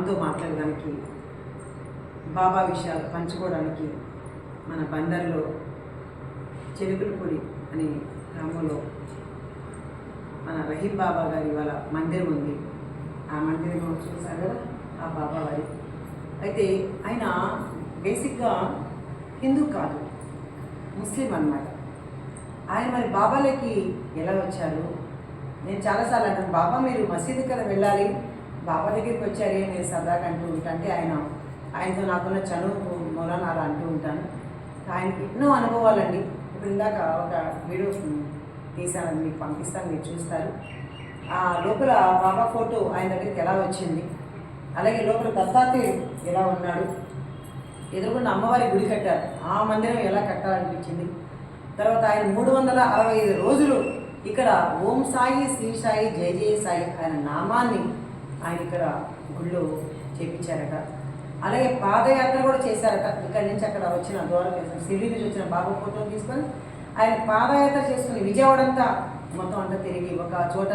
మనతో మాట్లాడడానికి బాబా విషయాలు పంచుకోవడానికి మన బందర్లో చెలుకులపూడి అనే గ్రామంలో మన రహీం బాబా గారి వాళ్ళ మందిరం ఉంది. ఆ మందిరం చూసారు కదా ఆ బాబా వారి. అయితే ఆయన బేసిక్గా హిందూ కాదు ముస్లిం అన్నమాట. ఆయన మరి బాబాలకి ఎలా వచ్చారు? నేను చాలాసార్లు అంటాను బాబా మీరు మసీదు కదా వెళ్ళాలి బాబా దగ్గరికి వచ్చారే నేను సరదాగా అంటూ ఉంటాను అంటే ఆయన ఆయనతో నాకున్న చనువు మూలన అలా అంటూ ఉంటాను. ఆయనకి ఎన్నో అనుభవాలండి. ఇప్పుడు ఇందాక ఒక వీడియో తీసాను మీకు పంపిస్తాను మీరు చూస్తారు. ఆ లోపల బాబా ఫోటో ఆయన దగ్గరికి ఎలా వచ్చింది? అలాగే లోపల దత్తాత్రేయుడు ఎలా ఉన్నాడు? ఎదురుకున్న అమ్మవారి గుడి కట్టారు. ఆ మందిరం ఎలా కట్టాలనిపించింది? తర్వాత ఆయన మూడు వందల అరవై ఐదు రోజులు ఇక్కడ ఓం సాయి శ్రీ సాయి జయ జయ సాయి ఆయన నామాన్ని ఆయన ఇక్కడ గుళ్ళో చేపించారట. అలాగే పాదయాత్ర కూడా చేశారట. ఇక్కడి నుంచి అక్కడ వచ్చిన దూరం సిరి నుంచి వచ్చిన బాబు ఫోటో తీసుకొని ఆయన పాదయాత్ర చేసుకుని విజయవాడ అంతా మొత్తం అంతా తిరిగి ఒక చోట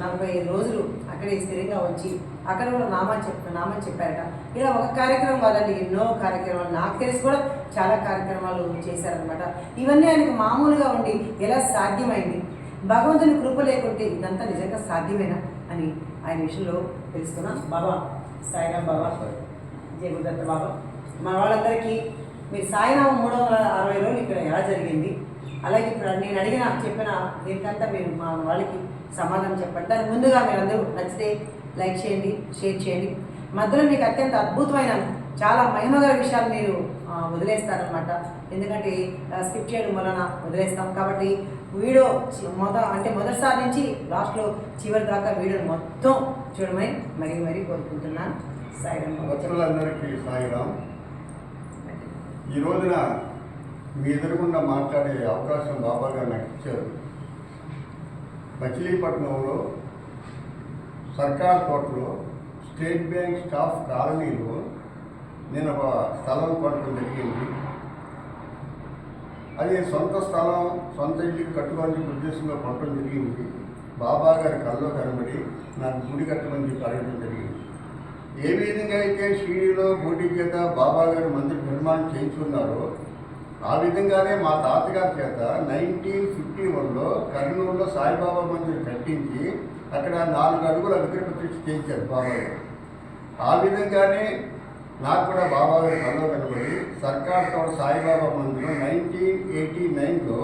నలభై ఐదు రోజులు అక్కడే స్థిరంగా వచ్చి అక్కడ కూడా నామా చెప్ నామం చెప్పారట. ఇలా ఒక కార్యక్రమం కాదండి ఎన్నో కార్యక్రమాలు. నాకు తెలిసి కూడా చాలా కార్యక్రమాలు చేశారనమాట ఇవన్నీ ఆయనకు మామూలుగా ఉండి ఎలా సాధ్యమైంది? భగవంతుని కృప లేకుంటే ఇదంతా నిజంగా సాధ్యమేనా అని ఆయన విషయంలో తెలుసుకున్నాం బాబా సాయిరాం బాబా జయగురుదత్త బాబా. మన వాళ్ళందరికీ మీరు సాయినామం మూడు వందల అరవై రోజులు ఇక్కడ ఎలా జరిగింది? అలాగే ఇప్పుడు నేను అడిగిన చెప్పిన దీనికంతా మీరు మా వాళ్ళకి సమాధానం చెప్పండి. దాని ముందుగా మీరందరూ నచ్చితే లైక్ చేయండి షేర్ చేయండి. మధ్యలో మీకు అత్యంత అద్భుతమైన చాలా మహిమగల విషయాలు మీరు వదిలేస్తారనమాట ఎందుకంటే స్కిప్ చేయడం వలన వదిలేస్తాం. కాబట్టి వీడియో మొదట మొద అంటే మొదటిసారి నుంచి లాస్ట్లో చివరి దాకా వీడియో మొత్తం చూడమని మరీ మరీ కోరుకుంటున్నాను. సాయిరామ్ ఈ రోజున మీ ఎదురుగుండా మాట్లాడే అవకాశం బాబా గారు నాకు ఇచ్చారు. మచిలీపట్నంలో సర్కార్ తోటలో స్టేట్ బ్యాంక్ స్టాఫ్ కాలనీలో నేను ఒక స్థలం కొనడం జరిగింది. అది సొంత స్థలం సొంత ఇల్లు కట్టుకోవాలని ఉద్దేశంగా కొనడం జరిగింది. బాబా గారి కల్లో కనబడి నాకు గుడి కట్టమని చెప్పి అడగడం జరిగింది. ఏ విధంగా అయితే షిరిడీలో బోటి చేత బాబా గారు మందిర నిర్మాణం చేయించుకున్నారో ఆ విధంగానే మా తాతగారి చేత నైన్టీన్ ఫిఫ్టీ వన్లో కర్నూలులో సాయిబాబా మందిర్ కట్టించి అక్కడ నాలుగు అడుగుల విగ్రహ ప్రతిష్ఠ చేయించారు బాబా గారు. ఆ విధంగానే నాకు కూడా బాబా గారి కనబడి సర్కార్ తోట సాయిబాబా మందిరం నైన్టీన్ ఎయిటీ నైన్లో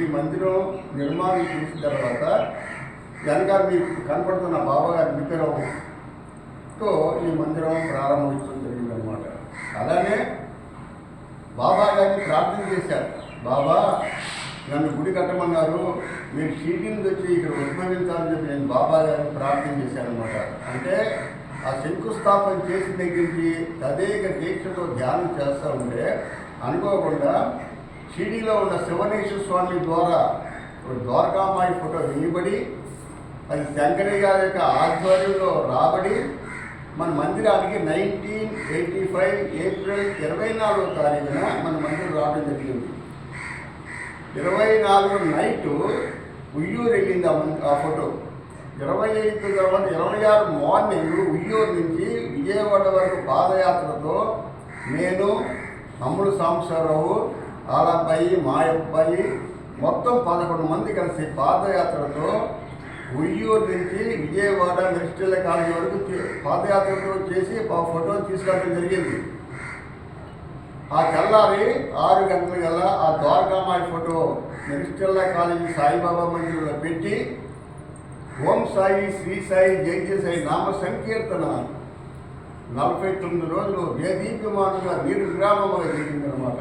ఈ మందిరం నిర్మాణం చేసిన తర్వాత వెనకాల మీకు కనపడుతున్న బాబా గారి ఈ మందిరం ప్రారంభించడం జరిగిందనమాట అలానే బాబా గారిని ప్రార్థన చేశారు. బాబా నన్ను గుడి కట్టమన్నారు. మీరు షీటింగ్ వచ్చి ఇక్కడ ఉద్భవించాలని చెప్పి నేను బాబా గారిని ప్రార్థన అనమాట అంటే ఆ శంకుస్థాపన చేసిన దగ్గరికి తదేక దీక్షతో ధ్యానం చేస్తూ ఉంటే అనుకోకుండా షిరిడీలో ఉన్న శివనేశ్వర స్వామి ద్వారా ఒక ద్వారకామాయి ఫోటో వేయబడి అది శంకరయ్య గారి యొక్క ఆధ్వర్యంలో రాబడి మన మందిరానికి నైన్టీన్ ఎయిటీ ఫైవ్ ఏప్రిల్ ఇరవై నాలుగో తారీఖున మన మందిరం రావడం జరిగింది. ఇరవై నాలుగు నైట్ ఉయ్యూరు వెళ్ళింది ఆ ఫోటో. ఇరవై ఐదు తర్వాత ఇరవై ఆరు మార్నింగ్ ఉయ్యూరు నుంచి విజయవాడ వరకు పాదయాత్రతో నేను అమ్ముడు సాంబశివరావు ఆలబ్బాయి మాయబ్బాయి మొత్తం పదకొండు మంది కలిసి పాదయాత్రతో ఉయ్యూరు నుంచి విజయవాడ మెరిస్టల్ కాలేజీ వరకు చే- పాదయాత్రతో చేసి ఆ ఫోటో తీసుకురావడం జరిగింది. ఆ తెల్లారి ఆరు గంటల గల ఆ ద్వారకామాయి ఫోటో మెరిస్టల్లా కాలేజీ సాయిబాబా మందిరంలో పెట్టి ఓం సాయి శ్రీ సాయి జై జయ సాయి నామ సంకీర్తన. నలభై తొమ్మిది రోజులు వేదీప్యమానంగా నీరు జరిగింది జరిగిందనమాట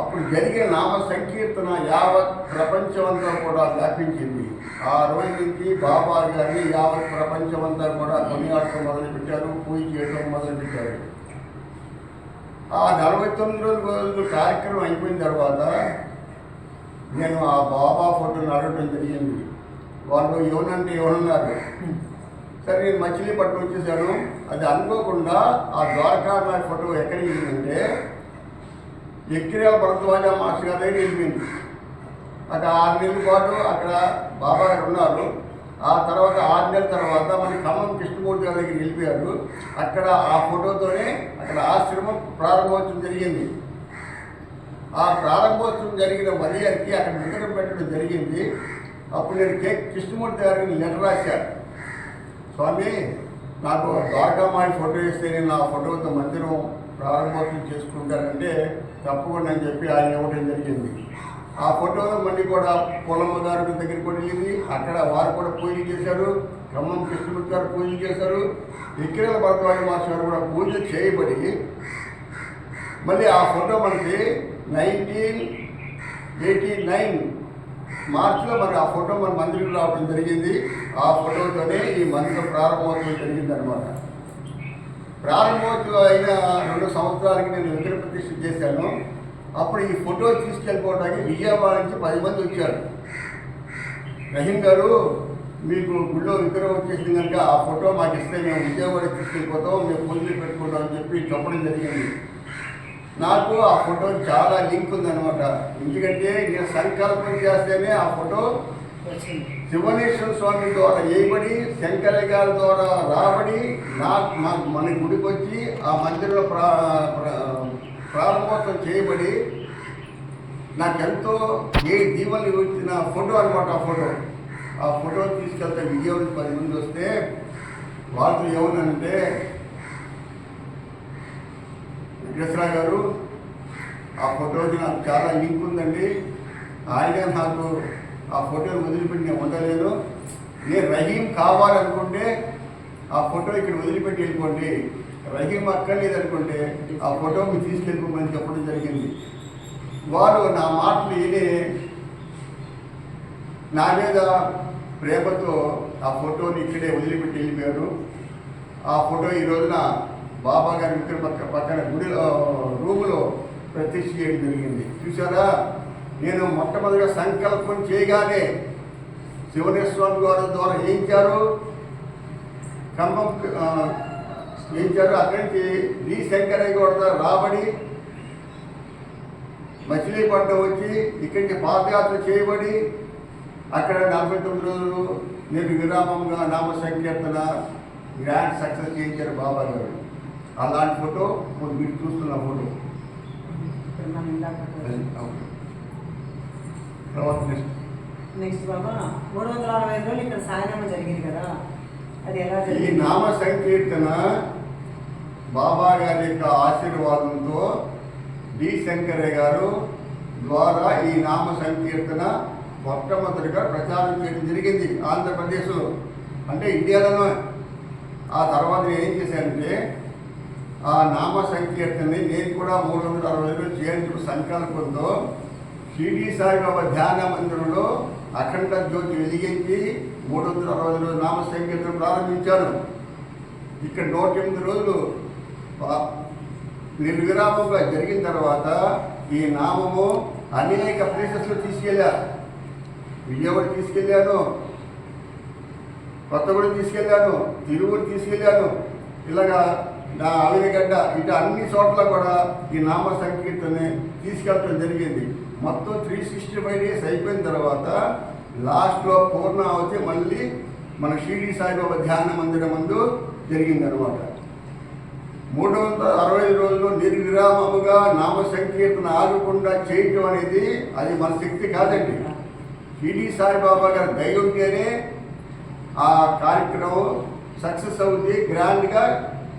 అప్పుడు జరిగే నామ సంకీర్తన యావత్ ప్రపంచమంతా కూడా వ్యాపించింది. ఆ రోజు నుంచి బాబా గారిని యావత్ ప్రపంచమంతా కూడా కొనియాడటం మొదలుపెట్టారు పూజ చేయడం మొదలుపెట్టారు. ఆ నలభై తొమ్మిది రోజులు కార్యక్రమం అయిపోయిన తర్వాత నేను ఆ బాబా ఫోటోని అడగటం జరిగింది. వాళ్ళు ఎవరంటే ఎవరున్నారు సరే నేను మచిలీపట్నం వచ్చేసాను. అది అనుకోకుండా ఆ ద్వారకా నా ఫోటో ఎక్కడ వెళ్ళిందంటే ఎక్కిరేల భరద్వాజ మాస్టర్ గారి దగ్గర వెళ్ళిపోయింది. అక్కడ ఆరు నెలల పాటు అక్కడ బాబా గారు ఉన్నారు. ఆ తర్వాత ఆరు నెలల తర్వాత మన ఖమ్మం కృష్ణమూర్తి గారి దగ్గరికి వెళ్ళిపోయారు. అక్కడ ఆ ఫోటోతోనే అక్కడ ఆశ్రమం ప్రారంభోత్సవం జరిగింది. ఆ ప్రారంభోత్సవం జరిగిన ఉదయానికి అక్కడ విగ్రహం పెట్టడం జరిగింది. అప్పుడు నేను కే కృష్ణమూర్తి గారికి లెటర్ రాశాను. స్వామి నాకు ద్వారకామాయి ఫోటో వేస్తే నేను ఆ ఫోటోతో మందిరం ప్రారంభోత్సవం చేసుకుంటానంటే తప్పకుండా అని చెప్పి ఆయన ఇవ్వడం జరిగింది. ఆ ఫోటో మళ్ళీ కూడా పొలమ్మ గారి దగ్గరికి కూడా వెళ్ళింది. అక్కడ వారు కూడా పూజ చేశారు. ఖమ్మం కృష్ణమూర్తి గారు పూజ చేశారు. విక్రమ భరద్వాజ మాస్టర్ గారు కూడా పూజ చేయబడి మళ్ళీ ఆ ఫోటో మనకి నైన్టీన్ ఎయిటీ నైన్ మార్చిలో మరి ఆ ఫోటో మన మందిరం రావడం జరిగింది. ఆ ఫోటోతోనే ఈ మందిరం ప్రారంభోత్సవం జరిగింది అనమాట ప్రారంభోత్సవం అయిన రెండు సంవత్సరాలకి నేను విగ్రహ ప్రతిష్ఠ చేశాను. అప్పుడు ఈ ఫోటో తీసుకెళ్ళిపోవడానికి విజయవాడ నుంచి పది మంది వచ్చారు. రహీం గారు మీకు గుళ్ళో విగ్రహం వచ్చేసింది కనుక ఆ ఫోటో మాకు ఇస్తే మేము విజయవాడ తీసుకెళ్ళిపోతాం మేము పూజలు పెట్టుకుంటాం అని చెప్పి చెప్పడం జరిగింది. నాకు ఆ ఫోటో చాలా లింక్ ఉందన్నమాట. ఎందుకంటే నేను సంకల్పం చేస్తేనే ఆ ఫోటో శివనేశ్వర స్వామి ద్వారా వేయబడి శంకరయ్య గారి ద్వారా రాబడి నా మా మన గుడికి వచ్చి ఆ మందిరంలో ప్రా ప్రా- ప్రారంభోత్సవం చేయబడి నాకెంతో ఏ దీవెనలు వచ్చిన ఫోటో అనమాట ఆ ఫోటో. ఆ ఫోటో తీసుకెళ్తే విజయవాడ పది మంది వస్తే వాళ్ళతో ఏమన్నానంటే వెంకటేశ్వర గారు ఆ ఫోటోకి నాకు చాలా లింక్ ఉందండి. ఆయన నాకు ఆ ఫోటోని వదిలిపెట్టి నేను ఉండలేదు నేను రహీం కావాలనుకుంటే ఆ ఫోటో ఇక్కడ వదిలిపెట్టి వెళ్ళిపోండి. రహీం అక్కర్లేదనుకుంటే ఆ ఫోటో మీరు తీసుకెళ్ళిపోమని చెప్పడం జరిగింది. వారు నా మాటలు విని నా మీద ప్రేమతో ఆ ఫోటోని ఇక్కడే వదిలిపెట్టి వెళ్ళిపోయారు. ఆ ఫోటో ఈ రోజున బాబా గారి విగ్రహం పక్క పక్కన గుడిలో రూములో ప్రతిష్ఠ చేయడం జరిగింది. చూసారా నేను మొట్టమొదటిగా సంకల్పం చేయగానే శివనేశ్వరం గారి ద్వారా చేయించారు ఖమ్మం ఆ, వేయించారు అక్కడి నుంచి డి. శంకరయ్య కూడా రాబడి మచిలీపట్నం వచ్చి ఇక్కడి నుంచి పాదయాత్ర చేయబడి అక్కడ నలభై తొమ్మిది రోజులు నేను విరామంగా నామ సంకీర్తన గ్రాండ్ సక్సెస్ చేయించారు బాబా గారు. అలాంటి ఫోటో ఇప్పుడు మీరు చూస్తున్న ఫోటో. తర్వాత నెక్స్ట్. నెక్స్ట్ బాబా మూడు వందల అరవై రోజులు ఇక్కడ సాయనామ జరిగింది కదా. అది ఎలా ఈ నామ సంకీర్తన బాబా గారి యొక్క ఆశీర్వాదంతో డి శంకరయ్య గారు ద్వారా ఈ నామ సంకీర్తన మొట్టమొదటిగా ప్రచారం చేయడం జరిగింది ఆంధ్రప్రదేశ్లో అంటే ఇండియాలోనే. ఆ తర్వాత నేను ఏం చేశానంటే ఆ నామ సంకీర్తనని నేను కూడా మూడు వందల అరవై రోజులు చేయించిన సంకల్పంతో షిరిడి సాయిబాబా ధ్యాన మందిరంలో అఖండ జ్యోతి వెలిగించి మూడు వందల అరవై రోజులు నామ సంకీర్తన ప్రారంభించాను ఇక్కడ నూట ఎనిమిది రోజులు నిర్విరామంగా జరిగిన తర్వాత ఈ నామము అనేక ప్లేసెస్లో తీసుకెళ్ళారు విజయవాడ తీసుకెళ్ళాను కొత్తగూడెం తీసుకెళ్ళాను తిరువురు తీసుకెళ్ళాను ఇలాగా నా ఆవిరగడ్డ ఇటు అన్ని చోట్ల కూడా ఈ నామ సంకీర్తన తీసుకెళ్ళడం జరిగింది. మొత్తం త్రీ సిక్స్టీ ఫైవ్ డేస్ అయిపోయిన తర్వాత లాస్ట్లో పూర్ణావతి మళ్ళీ మన షిరిడి సాయిబాబా ధ్యాన మందిరం ముందు జరిగిందనమాట మూడు వందల అరవై రోజుల్లో నిర్విరామముగా నామ సంకీర్తన ఆగకుండా చేయటం అనేది అది మన శక్తి కాదండి. షిరిడి సాయిబాబా గారి దయ ఉంటేనే ఆ కార్యక్రమం సక్సెస్ అవుతుంది గ్రాండ్గా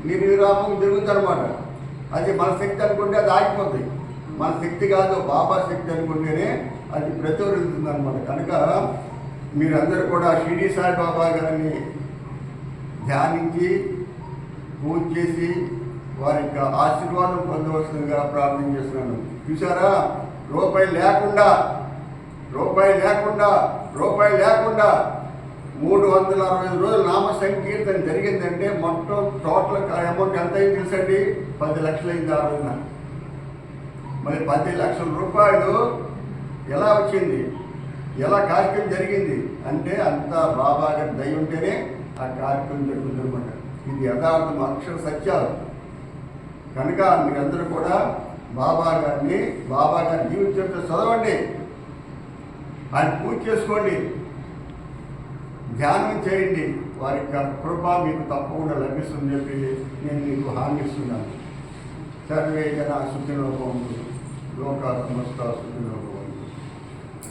నిర్విరామం జరుగుతుంది అనమాట అది మన శక్తి అనుకుంటే అది ఆగిపోతుంది మన శక్తి కాదు బాబా శక్తి అనుకుంటేనే అది ప్రతివరిస్తుంది అనమాట కనుక మీరందరూ కూడా షిరిడి సాయిబాబా గారిని ధ్యానించి పూజ చేసి వారి యొక్క ఆశీర్వాదం పొందవలసిందిగా ప్రార్థన చేస్తున్నాను. చూసారా రూపాయి లేకుండా రూపాయి లేకుండా రూపాయి లేకుండా మూడు వందల అరవై ఐదు రోజులు నామ సంకీర్తన జరిగిందంటే మొత్తం టోటల్ అమౌంట్ ఎంత అయింది తెలుసండి? పది లక్షలు అయింది ఆ రోజున. మరి పది లక్షల రూపాయలు ఎలా వచ్చింది? ఎలా కార్యక్రమం జరిగింది? అంటే అంత బాబా గారి దయ ఉంటేనే ఆ కార్యక్రమం జరుగుతుంది అనమాట ఇది యథార్థం అక్షర సత్యాలు. కనుక మీరందరూ కూడా బాబా గారిని బాబా గారి జీవిత చరిత్ర చదవండి. ఆయన పూజ చేసుకోండి. ధ్యానం చేయండి. వారి యొక్క కృప మీకు తప్పకుండా లభిస్తుందని చెప్పి నేను మీకు హామీ ఇస్తున్నాను. సర్వే జన సుఖిలోకములు లోక సమస్త సుఖిలోకములు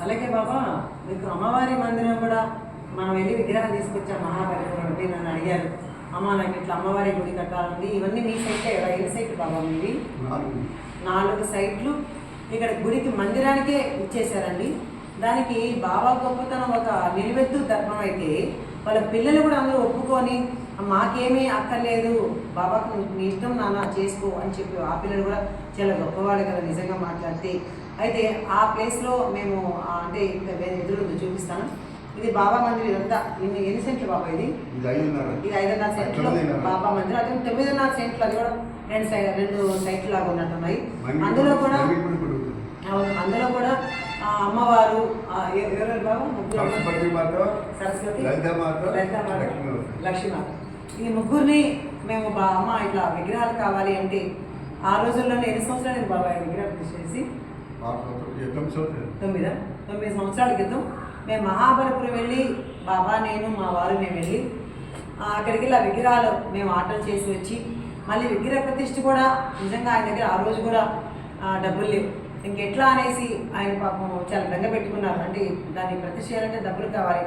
అలాగే బాబా మీకు అమ్మవారి మందిరం కూడా మనం వెళ్ళి విగ్రహం తీసుకొచ్చాం మహాబలిపురం అని నన్ను అడిగారు. అమ్మ నాకు ఇట్లా అమ్మవారి గుడి కట్టాలండి. ఇవన్నీ మీ సైట్లే కదా? ఏ సైట్ బాబా మీవి? నాలుగు. నాలుగు సైట్లు ఇక్కడ గుడికి మందిరానికే ఇచ్చేశారండి. దానికి బాబా గొప్పతనం ఒక నిలువెత్తు ధర్మం అయితే వాళ్ళ పిల్లలు కూడా అందరూ ఒప్పుకొని మాకేమీ అక్కర్లేదు బాబాకు నీ ఇష్టం నాన్న చేసుకో అని చెప్పి ఆ పిల్లలు కూడా చాలా గొప్పవాళ్ళు కదా నిజంగా మాట్లాడితే. అయితే ఆ ప్లేస్లో మేము అంటే ఇంకా వేరే ఎదురు చూపిస్తాను. ఇది బాబా మందిరం ఇదంతా. ఎన్ని ఎన్ని సెంట్లు బాబా ఇది? ఇది ఐదున్నర. సెంట్లు. బాబా మందిరం. అదే తొమ్మిదిన్నర సెంట్లు అది కూడా రెండు సై రెండు సైట్లు లాగా ఉన్నట్టున్నాయి అందులో కూడా అందులో కూడా అమ్మవారు ఎవరెవరు బాబా? సరస్వతి మాత లలితామాత లక్ష్మీమాత. ఈ ముగ్గురిని మేము బా అమ్మ ఇట్లా విగ్రహాలు కావాలి అంటే ఆ రోజుల్లోనే ఎన్ని సంవత్సరాలు బాబా ఈ విగ్రహాలు చేసి తొమ్మిది. తొమ్మిదా సంవత్సరాల క్రితం మేము మహాబలిపురం వెళ్ళి బాబా నేను మా వారు మేము వెళ్ళి అక్కడికి వెళ్ళి ఆ విగ్రహాలు మేము ఆర్డర్ చేసి వచ్చి మళ్ళీ విగ్రహ ప్రతిష్ఠ కూడా నిజంగా ఆయన దగ్గర ఆ రోజు కూడా డబ్బులు లేవు. ఇంకెట్లా అనేసి ఆయన పాపం చాలా బెంగ పెట్టుకున్నారు. అంటే దాన్ని ప్రతి చేయాలంటే డబ్బులు కావాలి.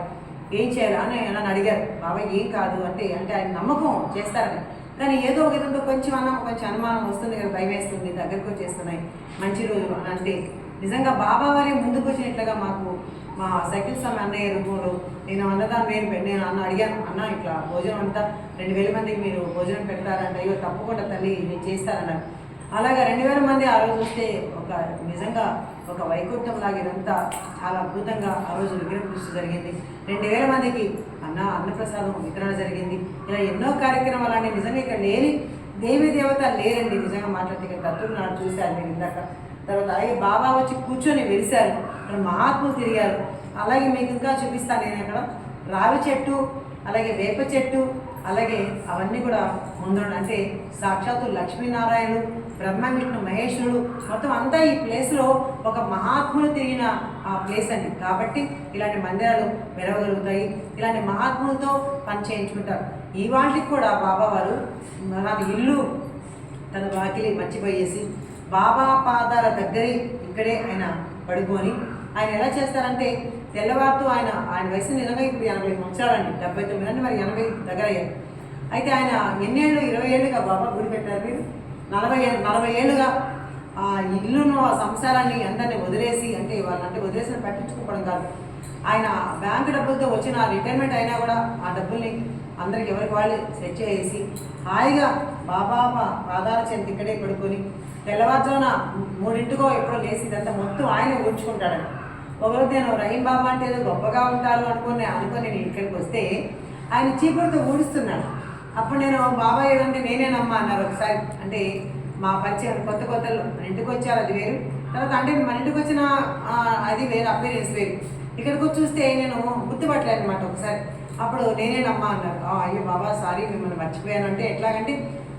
ఏం చేయాలి? అని నన్ను అడిగారు. బాబాయ్ ఏం కాదు. అంటే అంటే ఆయన నమ్మకం చేస్తారని. కానీ ఏదో ఒక విధంగా కొంచెం అన్న కొంచెం అనుమానం వస్తుంది కదా భయం వేస్తుంది దగ్గరకు వచ్చేస్తున్నాయి. మంచి రోజులు అని అంటే నిజంగా బాబా వారే ముందుకు వచ్చినట్లుగా మాకు మా సైకిల్ స్వామి అన్నయ్య రూపంలో నేను అన్నదాన్ని నేను పె- నేను అన్న అడిగాను. అన్న ఇట్లా భోజనం అంతా రెండు వేల మందికి మీరు భోజనం పెడతారంట? అయ్యో తప్పకుండా తల్లి నేను చేస్తానన్నారు. అలాగా రెండు వేల మంది ఆ రోజు వస్తే ఒక నిజంగా ఒక వైకుంఠం లాగా ఇదంతా చాలా అద్భుతంగా ఆ రోజు విగ్రహ కృషి జరిగింది. రెండు వేల మందికి అన్న అన్నప్రసాదం వితరణ జరిగింది. ఇలా ఎన్నో కార్యక్రమాలు నిజంగా ఇక్కడ లేని దేవి దేవత లేరండి. నిజంగా మాట్లాడితే ఇక్కడ దత్తులు నాడు చూశారు మీరు ఇందాక. తర్వాత అలాగే బాబా వచ్చి కూర్చొని వెలిశారు ఇక్కడ మహాత్ములు తిరిగారు. అలాగే మీకు ఇంకా చూపిస్తాను నేను అక్కడ రావి చెట్టు అలాగే వేప చెట్టు అలాగే అవన్నీ కూడా ముందు అంటే సాక్షాత్తు లక్ష్మీనారాయణుడు బ్రహ్మ విష్ణు మహేశ్వరుడు. మొత్తం అంతా ఈ ప్లేస్లో ఒక మహాత్ములు తిరిగిన ఆ ప్లేస్ అండి. కాబట్టి ఇలాంటి మందిరాలు మెరవగలుగుతాయి. ఇలాంటి మహాత్ములతో పని చేయించుకుంటారు. ఈ వాటికి కూడా బాబా వారు మన ఇల్లు తన వాకిలి మర్చిపోయేసి బాబా పాదాల దగ్గరే ఇక్కడే ఆయన పడుకొని ఆయన ఎలా చేస్తారంటే తెల్లవారుతూ ఆయన ఆయన వయసు ఎనభై ఇప్పుడు ఎనభై సంవత్సరాలండి డెబ్బై తొమ్మిది అంటే మరి ఎనభై దగ్గర అయ్యారు. అయితే ఆయన ఎన్నేళ్ళు ఇరవై ఏళ్ళుగా బాబా గుడి పెట్టారు మీరు? నలభై నలభై ఏళ్ళుగా ఆ ఇల్లును ఆ సంసారాన్ని అందరినీ వదిలేసి అంటే వాళ్ళంటే వదిలేసిన పట్టించుకోవడం కాదు. ఆయన బ్యాంక్ డబ్బులతో వచ్చిన రిటైర్మెంట్ అయినా కూడా ఆ డబ్బుల్ని అందరికి ఎవరికి వాళ్ళు సెట్ చేసి హాయిగా బాబా పా- పాదాల చెంత ఇక్కడే పడుకొని తెల్లవారుజామున మూడింటికో ఎప్పుడో లేచి ఇదంతా మొత్తం ఆయన ఊడ్చుకుంటాడు. ఒకరోజు నేను రహీం బాబా అంటే ఏదో గొప్పగా ఉంటారు అనుకుని అనుకొని నేను ఇక్కడికి వస్తే ఆయన చీపురుతో ఊడుస్తున్నాడు. అప్పుడు నేను బాబాయ్ ఏదంటే నేనేనమ్మా అన్నారు ఒకసారి. అంటే మా పరిచయం కొత్త కొత్తలో మన ఇంటికి వచ్చారు అది వేరు. తర్వాత అంటే మన ఇంటికి వచ్చిన అది వేరు అపీరియన్స్ వేరు. ఇక్కడికి వచ్చి చూస్తే నేను గుర్తుపట్టలేదు అనమాట ఒకసారి. అప్పుడు నేనేనమ్మా అన్నారు. అయ్యో బాబా సారీ మిమ్మల్ని మర్చిపోయాను. అంటే ఎట్లాగంటే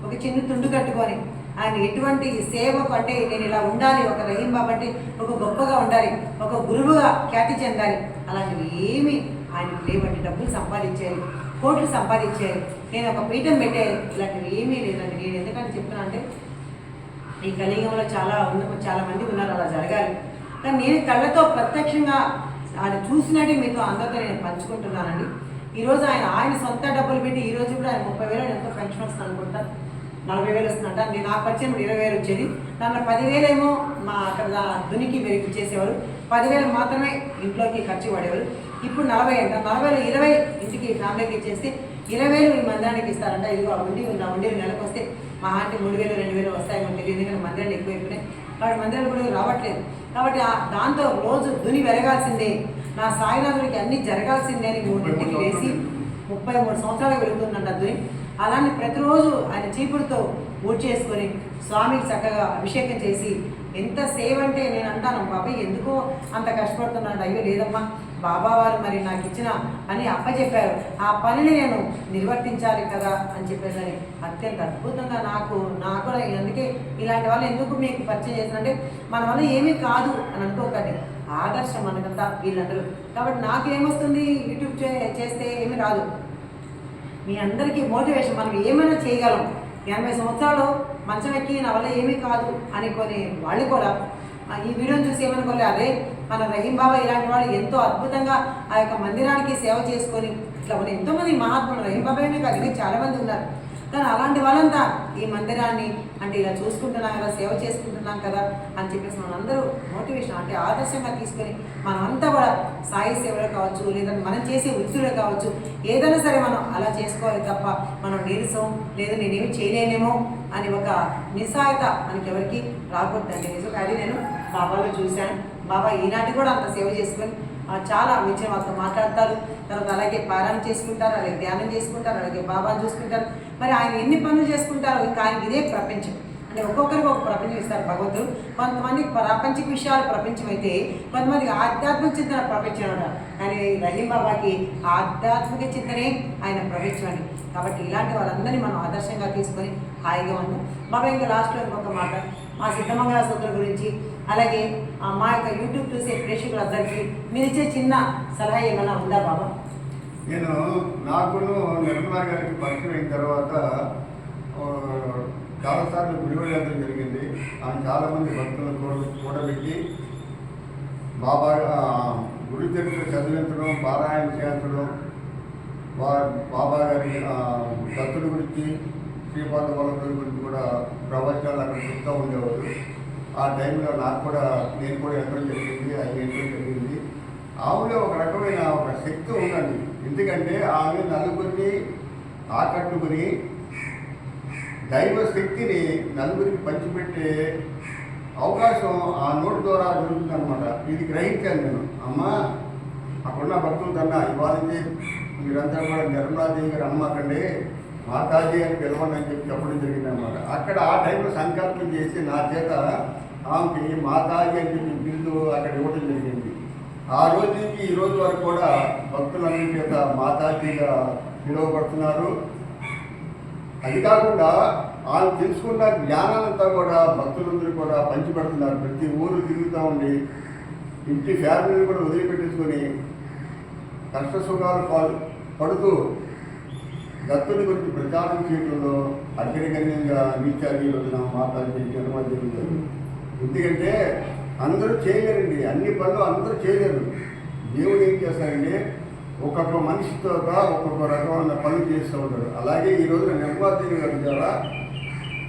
ఒక చిన్న తుండు కట్టుకొని ఆయన ఎటువంటి సేవకు అంటే నేను ఇలా ఉండాలి ఒక రహీం బాబా అంటే ఒక గొప్పగా ఉండాలి ఒక గురువుగా ఖ్యాతి చెందాలి. అలాంటివి ఏమీ ఆయనకు లేవండి డబ్బులు సంపాదించారు కోట్లు సంపాదించారు నేను ఒక పీఠం పెట్టే ఇలాంటివి ఏమీ లేదండి. నేను ఎందుకంటే చెప్తున్నా అంటే ఈ కలియుగంలో చాలా ఉన్న చాలా మంది ఉన్నారు అలా జరగాలి. కానీ నేను కళ్ళతో ప్రత్యక్షంగా ఆయన చూసినట్టు మీతో అందరితో నేను పంచుకుంటున్నానండి. ఈరోజు ఆయన ఆయన సొంత డబ్బులు పెట్టి ఈ రోజు కూడా ఆయన ముప్పై వేలు ఎంతో పెన్షన్ వస్తుంది అనుకుంటా. నలభై వేలు వస్తుందంట. నేను నాకు పరిచయం ఇరవై వేలు వచ్చేది. దాంట్లో పదివేలేమో మా అక్కడ దునికి వెరికి చేసేవారు. పదివేలు మాత్రమే ఇంట్లోకి ఖర్చు పడేవారు. ఇప్పుడు నలభై అంట. నలభైలో ఇరవై ఇంటికి ఫ్యామిలీకి ఇచ్చేస్తే ఇరవై వేలు ఈ మందిరానికి ఇస్తారంట. ఇదిగో ఆ ఉండి ఉంది ఆ ఉండి నెలకు వస్తే మా ఆంటీ మూడు వేలు రెండు వేలు వస్తాయేమో తెలియదు ఎందుకంటే మందిరాలు ఎక్కువ అయిపోయినాయి కాబట్టి మందిరాలు కూడా రావట్లేదు. కాబట్టి ఆ దాంతో రోజు దుని వెరగాల్సిందే నా సాయినాథుడికి అన్ని జరగాల్సిందే అని మూడింటికి వేసి ముప్పై మూడు సంవత్సరాలు వెళుతుందంట దుని అలానే ప్రతిరోజు ఆయన చీపుడుతో ఊడ్ చేసుకొని స్వామికి చక్కగా అభిషేకం చేసి ఎంత సేవ అంటే నేను అంటాను బాబాయ్ ఎందుకో అంత కష్టపడుతున్నాడు అయ్యో లేదమ్మా బాబావారు మరి నాకు ఇచ్చిన అని అప్పచెప్పారు ఆ పనిని నేను నిర్వర్తించాలి కదా అని చెప్పేసరి అత్యంత అద్భుతంగా నాకు నాకు కూడా అందుకే ఇలాంటి వాళ్ళు ఎందుకు మీకు పరిచయం చేసినంటే మన వల్ల ఏమీ కాదు అని అనుకోకండి. ఆదర్శం మనకంతా వీళ్ళందరూ. కాబట్టి నాకు ఏమొస్తుంది యూట్యూబ్ చే చేస్తే ఏమీ రాదు. మీ అందరికీ మోటివేషన్ మనం ఏమైనా చేయగలం. ఎనభై సంవత్సరాలు మంచం ఎక్కి నా వల్ల ఏమీ కాదు అనుకునే వాళ్ళు కూడా ఈ వీడియోని చూసి ఏమనుకోలే అదే మన రహీం బాబా ఇలాంటి వాళ్ళు ఎంతో అద్భుతంగా ఆ యొక్క మందిరానికి సేవ చేసుకొని ఇట్లా ఉన్న ఎంతోమంది మహాత్ములు రహీం బాబాయ్నే కాదు చాలా మంది ఉన్నారు. కానీ అలాంటి వాళ్ళంతా ఈ మందిరాన్ని అంటే ఇలా చూసుకుంటున్నాం కదా సేవ చేసుకుంటున్నాం కదా అని చెప్పేసి మనందరూ మోటివేషన్ అంటే ఆదర్శంగా తీసుకొని మనమంతా కూడా సాయి సేవలు కావచ్చు లేదా మనం చేసే వృత్తులు కావచ్చు ఏదైనా సరే మనం అలా చేసుకోవాలి తప్ప మనం నీరసం లేదా నేనేమి చేయలేనేమో అని ఒక నిస్సాయత మనకి ఎవరికి రాకూడదండి. నిజంగా అది నేను బాబాలో చూశాను. బాబా ఈనాటి కూడా అంత సేవ చేసుకొని చాలా మంచి వాళ్ళతో మాట్లాడతారు. తర్వాత అలాగే పారాయణ చేసుకుంటారు అలాగే ధ్యానం చేసుకుంటారు అలాగే బాబాను చూసుకుంటారు. మరి ఆయన ఎన్ని పనులు చేసుకుంటారో ఇంకా ఆయన ఇదే ప్రపంచం. అంటే ఒక్కొక్కరికి ఒక ప్రపంచం ఇస్తారు భగవంతుడు. కొంతమంది ప్రాపంచిక విషయాలు ప్రపంచం అయితే కొంతమంది ఆధ్యాత్మిక చింతన ప్రపంచం అంటారు కానీ రహీం బాబాకి ఆధ్యాత్మిక చింతనే ఆయన ప్రపంచం అండి కాబట్టి ఇలాంటి వాళ్ళందరినీ మనం ఆదర్శంగా తీసుకొని హాయిగా ఉన్నాం బాబా ఇంకా లాస్ట్లో ఇంకొక మాట. మా సిద్ధమంగళ సూత్రం గురించి అలాగే మా యొక్క యూట్యూబ్ చూసే ప్రేక్షకులందరికీ మీరు ఇచ్చే చిన్న సలహా ఏమైనా ఉందా బాబా? నేను నాకును నిర్మలా గారికి పరిచయం అయిన తర్వాత చాలాసార్లు గుడి జరిగింది. ఆమె చాలామంది భక్తులను కూడా కూడబెట్టి బాబా గుడి చరిత్ర చదివించడం పారాయణ చేయించడం బా బాబా గారి ఆ, దత్తుడి గురించి శ్రీపాద వల్లభుడి గురించి కూడా ప్రవచనాలు అక్కడ చెప్తూ ఉండేవారు. ఆ టైంలో నాకు కూడా నేను కూడా ఎక్కడం జరిగింది అది ఎక్కడం జరిగింది. ఆమెలో ఒక రకమైన ఒక శక్తి ఉందండి. ఎందుకంటే ఆమె నలుగురిని ఆకట్టుకుని దైవ శక్తిని నలుగురికి పంచిపెట్టే అవకాశం ఆ నోటి ద్వారా జరుగుతుంది అనమాట ఇది గ్రహించాను నేను. అమ్మా అక్కడున్న భక్తులు కన్నా ఇవాళ మీరంతా కూడా నిర్మలాదేవి గారు అమ్మకండి మాతాజీ అని పిలవండి అని చెప్పి చెప్పడం జరిగింది అనమాట అక్కడ ఆ టైంలో సంకల్పం చేసి నా చేత ఆమెకి మాతాజీ అని చెప్పి బిల్లు అక్కడ ఇవ్వడం జరిగింది. ఆ రోజు నుంచి ఈ రోజు వరకు కూడా భక్తులన్నింటి చేత మాతాజీగా పిలువబడుతున్నారు. అది కాకుండా వాళ్ళు తెలుసుకున్న జ్ఞానాలంతా కూడా భక్తులందరూ కూడా పంచిపెడుతున్నారు. ప్రతి ఊరు తిరుగుతూ ఉండి ఇంటి ఫ్యామిలీని కూడా వదిలిపెట్టించుకొని కష్ట సుఖాలు పడుతూ దత్తుని గురించి ప్రచారం చేయడంలో అగ్రగణ్యంగా నిలిచారు వచ్చిన రోజున మాతాజీ జన్మదినం గారు. ఎందుకంటే అందరూ చేయలేరండి. అన్ని పనులు అందరూ చేయలేరు. దేవుడు ఏం చేస్తారండి ఒక్కొక్క మనిషితో ఒక్కొక్క రకమైన పనులు చేస్తూ ఉంటారు అలాగే ఈ రోజున నిర్మాదేవి గారి ద్వారా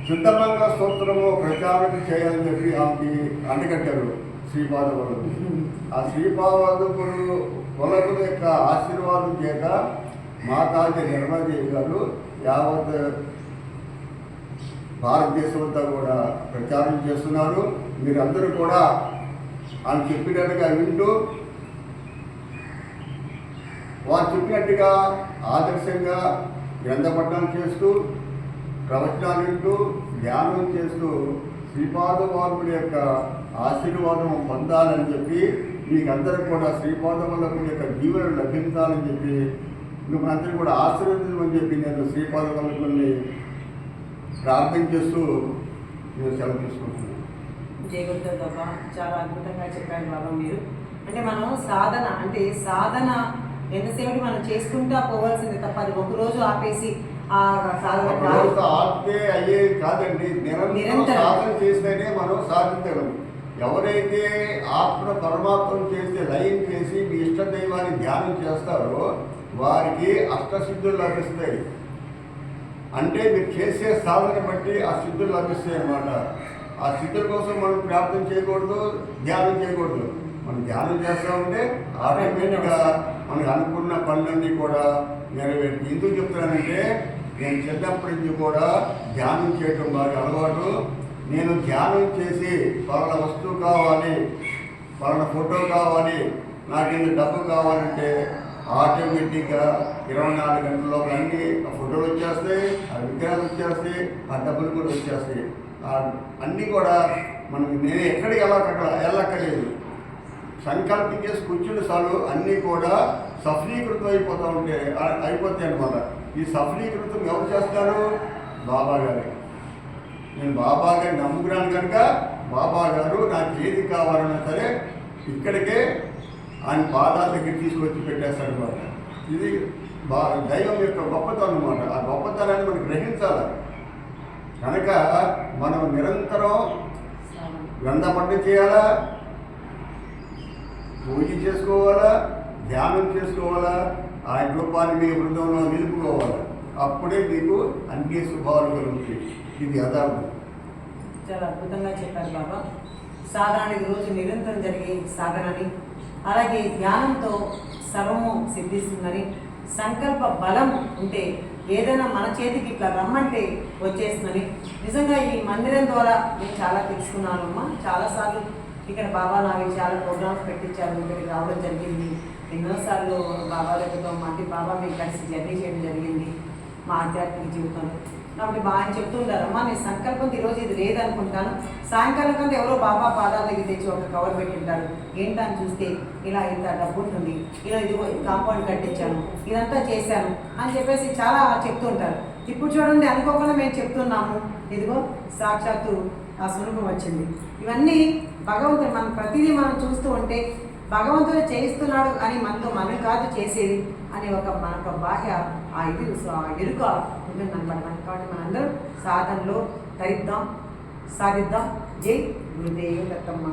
సిద్ధమంగ స్తోత్రము ప్రచారం చేయాలని చెప్పి ఆమెకి అంటగట్టారు శ్రీపాద వల్లభుడు ఆ శ్రీపాదకుడు వలకుల యొక్క ఆశీర్వాదం చేత మాతాజీ నిర్మాదేవి గారు యావత్ భారతదేశం అంతా కూడా ప్రచారం చేస్తున్నారు. మీరందరూ కూడా ఆయన చెప్పినట్టుగా వింటూ వారు చెప్పినట్టుగా ఆదర్శంగా గ్రంథపఠనం చేస్తూ ప్రవచనాలు వింటూ ధ్యానం చేస్తూ శ్రీపాద వారుడి యొక్క ఆశీర్వాదం పొందాలని చెప్పి మీకందరూ కూడా శ్రీపాద వల్లభుడి యొక్క జీవనం లభించాలని చెప్పి మిమ్మల్ని కూడా ఆశీర్వదించమని చెప్పి నేను శ్రీపాద ప్రార్థన చేస్తూ నేను సెలవు తీసుకుంటున్నాను. బాబా చాలా అద్భుతంగా చెప్పారు బాబా మీరు. అంటే మనం సాధన అంటే సాధన ఎంతసేపటి మనం చేసుకుంటా పోవాల్సింది తప్ప అది ఒక రోజు ఆపేసి ఆ సాధన. ఒకరోజు ఆపితే అయ్యేది కాదండి. నిరంతరం నిరంతరం. సాధన చేస్తేనే మనం సాధించగలం. ఎవరైతే ఆత్మ పరమాత్మను చేసి లయం చేసి మీ ఇష్ట దైవాన్ని ధ్యానం చేస్తారో వారికి అష్టసిద్ధులు లభిస్తాయి. అంటే మీరు చేసే సాధన బట్టి ఆ సిద్ధులు లభిస్తాయి అన్నమాట. ఆ సిద్ధుల కోసం మనం ప్రార్థన చేయకూడదు ధ్యానం చేయకూడదు. మనం ధ్యానం చేస్తూ ఉంటే ఆటోమేటిక్గా మనకు అనుకున్న పనులన్నీ కూడా నెరవేరుతాయి. ఎందుకు చెప్తున్నానంటే నేను చిన్నప్పటి నుంచి కూడా ధ్యానం చేయటం బాగా అలవాటు. నేను ధ్యానం చేసి పలానా వస్తువు కావాలి పలానా ఫోటో కావాలి నాకు ఇంత డబ్బు కావాలంటే ఆటోమేటిక్గా ఇరవై నాలుగు గంటల్లో అన్ని ఆ ఫోటోలు వచ్చేస్తాయి ఆ విగ్రహాలు వచ్చేస్తాయి ఆ డబ్బులు కూడా వచ్చేస్తాయి. ఆ అన్నీ కూడా మనం నేను ఎక్కడికి వెళ్ళక వెళ్ళక్కర్లేదు. సంకల్పించే కూర్చుని చాలు అన్నీ కూడా సఫలీకృతం అయిపోతూ ఉంటే ఆ- అయిపోతాయి అనమాట ఈ సఫలీకృతం ఎవరు చేస్తారు? బాబా గారు. నేను బాబా గారిని నమ్ముకున్నాను కనుక బాబా గారు నాకు ఏది కావాలన్నా సరే ఇక్కడికే ఆయన పాదాల దగ్గర తీసుకొచ్చి పెట్టేస్తాడు అనమాట ఇది బా దైవం యొక్క గొప్పతనం అనమాట ఆ గొప్పతనాన్ని మనం గ్రహించాలి. కనుక మనం నిరంతరం గ్రంథ చేయాలా? పూజ చేసుకోవాలా? ధ్యానం చేసుకోవాలా? ఆ రూపాన్ని మీ హృదయంలో నిలుపుకోవాలా? అప్పుడే మీకు అన్ని శుభాలు కలుగుతాయి. ఇది యథార్థం. చాలా అద్భుతంగా చెప్పారు బాబా. సాధనానికి రోజు నిరంతరం జరిగే సాధనని అలాగే ధ్యానంతో సర్వము సిద్ధిస్తుందని సంకల్ప బలం ఉంటే ఏదైనా మన చేతికి ఇట్లా రమ్మంటే వచ్చేస్తుందని. నిజంగా ఈ మందిరం ద్వారా నేను చాలా తెలుసుకున్నాను చాలాసార్లు ఇక్కడ బాబా నాకు చాలా ప్రోగ్రామ్స్ పెట్టించారు. ఇక్కడికి రావడం జరిగింది. ఎన్నోసార్లు బాబా దగ్గరతో మాటి బాబా మేము కలిసి జర్నీ చేయడం జరిగింది మా ఆధ్యాత్మిక జీవితంలో. కాబట్టి బాగా ఆయన చెప్తుంటారు అమ్మా నేను సంకల్పం ఈరోజు ఇది లేదనుకుంటాను. సాయంకాలం కంటే ఎవరో బాబా పాదాల దగ్గర తెచ్చి ఒక కవర్ పెట్టింటారు. ఏంటని చూస్తే ఇలా ఇంత డబ్బు ఉంటుంది ఇలా ఇదిగో కాంపౌండ్ కట్టించాను ఇదంతా చేశాను అని చెప్పేసి చాలా చెప్తుంటారు. ఇప్పుడు చూడండి అనుకోకుండా మేము చెప్తున్నాము. ఇదిగో సాక్షాత్తు ఆ స్వరూపం వచ్చింది. ఇవన్నీ భగవంతుడు మనం ప్రతిదీ మనం చూస్తూ ఉంటే భగవంతుడు చేయిస్తున్నాడు అని మనతో మనం కాదు చేసేది అనే ఒక మనకు బాహ్య ఆ ఇది ఆ ఎరుక ఉంటుందన్నమాట మనకి కాబట్టి మనందరం సాధనలో తరిద్దాం సాధిద్దాం. జై గురుదేవ దత్తమ్మ.